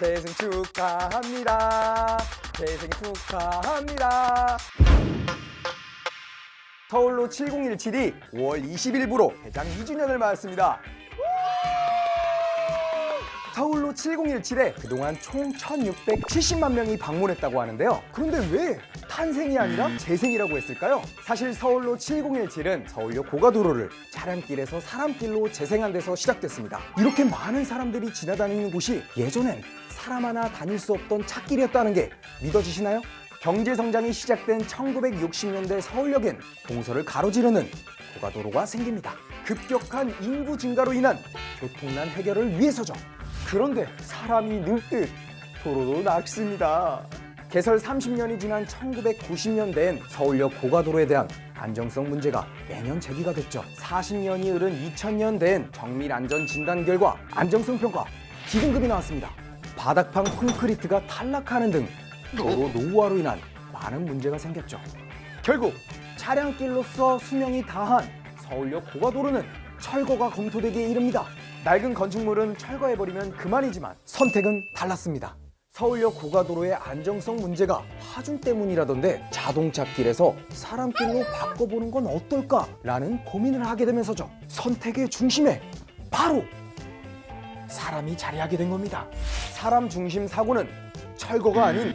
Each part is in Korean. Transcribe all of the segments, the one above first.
재생 축하합니다. 재생 축하합니다. 서울로 7017이 5월 20일부로 개장 2주년을 맞았습니다. 서울로 7017에 그동안 총 1670만 명이 방문했다고 하는데요. 그런데 왜 탄생이 아니라 재생이라고 했을까요? 사실 서울로 7017은 서울역 고가도로를 차량길에서 사람길로 재생한 데서 시작됐습니다. 이렇게 많은 사람들이 지나다니는 곳이 예전엔 사람 하나 다닐 수 없던 찻길이었다는 게 믿어지시나요? 경제 성장이 시작된 1960년대 서울역엔 동서를 가로지르는 고가도로가 생깁니다. 급격한 인구 증가로 인한 교통난 해결을 위해서죠. 그런데 사람이 늘듯 도로도 낙습니다. 개설 30년이 지난 1990년대엔 서울역 고가도로에 대한 안정성 문제가 매년 제기가 됐죠. 40년이 흐른 2000년대엔 정밀 안전 진단 결과 안정성 평가 D등급이 나왔습니다. 바닥판 콘크리트가 탈락하는 등 도로 노후화로 인한 많은 문제가 생겼죠. 결국 차량길로서 수명이 다한 서울역 고가도로는 철거가 검토되기에 이릅니다. 낡은 건축물은 철거해버리면 그만이지만 선택은 달랐습니다. 서울역 고가도로의 안정성 문제가 하중 때문이라던데 자동차 길에서 사람길로 바꿔보는 건 어떨까라는 고민을 하게 되면서죠. 선택의 중심에 바로 사람이 자리하게 된 겁니다. 사람 중심 사고는 철거가 아닌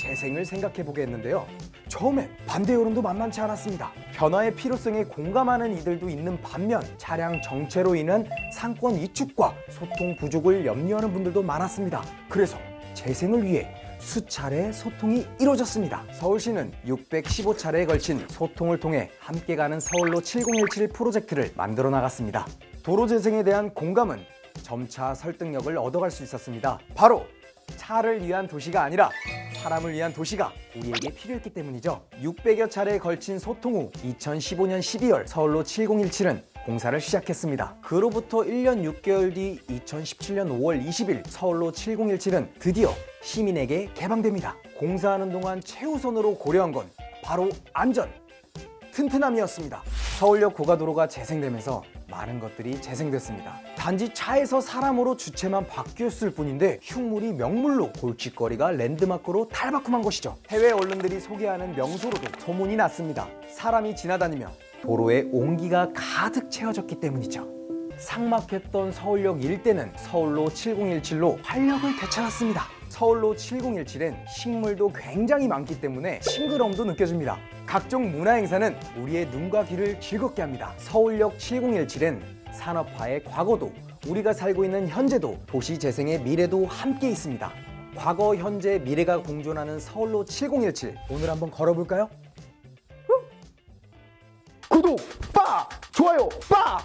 재생을 생각해 보게 했는데요. 처음엔 반대 여론도 만만치 않았습니다. 변화의 필요성에 공감하는 이들도 있는 반면 차량 정체로 인한 상권 위축과 소통 부족을 염려하는 분들도 많았습니다. 그래서 재생을 위해 수차례 소통이 이루어졌습니다. 서울시는 615차례에 걸친 소통을 통해 함께 가는 서울로 7017 프로젝트를 만들어 나갔습니다. 도로 재생에 대한 공감은 점차 설득력을 얻어갈 수 있었습니다. 바로 차를 위한 도시가 아니라 사람을 위한 도시가 우리에게 필요했기 때문이죠. 600여 차례에 걸친 소통 후 2015년 12월 서울로 7017은 공사를 시작했습니다. 그로부터 1년 6개월 뒤 2017년 5월 20일 서울로 7017은 드디어 시민에게 개방됩니다. 공사하는 동안 최우선으로 고려한 건 바로 안전, 튼튼함이었습니다. 서울역 고가도로가 재생되면서 많은 것들이 재생됐습니다. 단지 차에서 사람으로 주체만 바뀌었을 뿐인데 흉물이 명물로 골칫거리가 랜드마크로 탈바꿈한 것이죠. 해외 언론들이 소개하는 명소로도 소문이 났습니다. 사람이 지나다니며 도로에 온기가 가득 채워졌기 때문이죠. 삭막했던 서울역 일대는 서울로 7017로 활력을 되찾았습니다. 서울로 7017엔 식물도 굉장히 많기 때문에 싱그러움도 느껴집니다. 각종 문화 행사는 우리의 눈과 귀를 즐겁게 합니다. 서울역 7017엔 산업화의 과거도 우리가 살고 있는 현재도 도시 재생의 미래도 함께 있습니다. 과거, 현재, 미래가 공존하는 서울로 7017 오늘 한번 걸어볼까요? 구독, 빠! 좋아요, 빠!